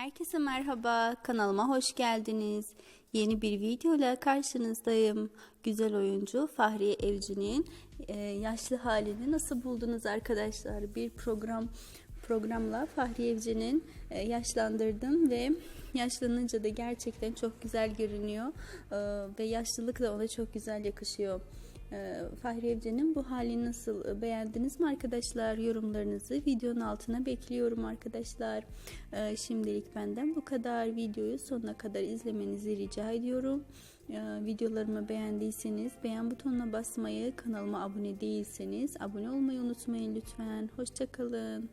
Herkese merhaba, kanalıma hoş geldiniz. Yeni bir videoyla karşınızdayım. Güzel oyuncu Fahriye Evci'nin e, yaşlı halini nasıl buldunuz arkadaşlar? Bir program programla Fahriye Evci'nin e, yaşlandırdım ve yaşlanınca da gerçekten çok güzel görünüyor E, ve yaşlılık da ona çok güzel yakışıyor. Ee, Fahriye Evcen'in bu halini nasıl beğendiniz mi arkadaşlar? Yorumlarınızı videonun altına bekliyorum arkadaşlar. Ee, Şimdilik benden bu kadar. Videoyu sonuna kadar izlemenizi rica ediyorum. Ee, Videolarımı beğendiyseniz beğen butonuna basmayı, kanalıma abone değilseniz abone olmayı unutmayın lütfen. Hoşçakalın.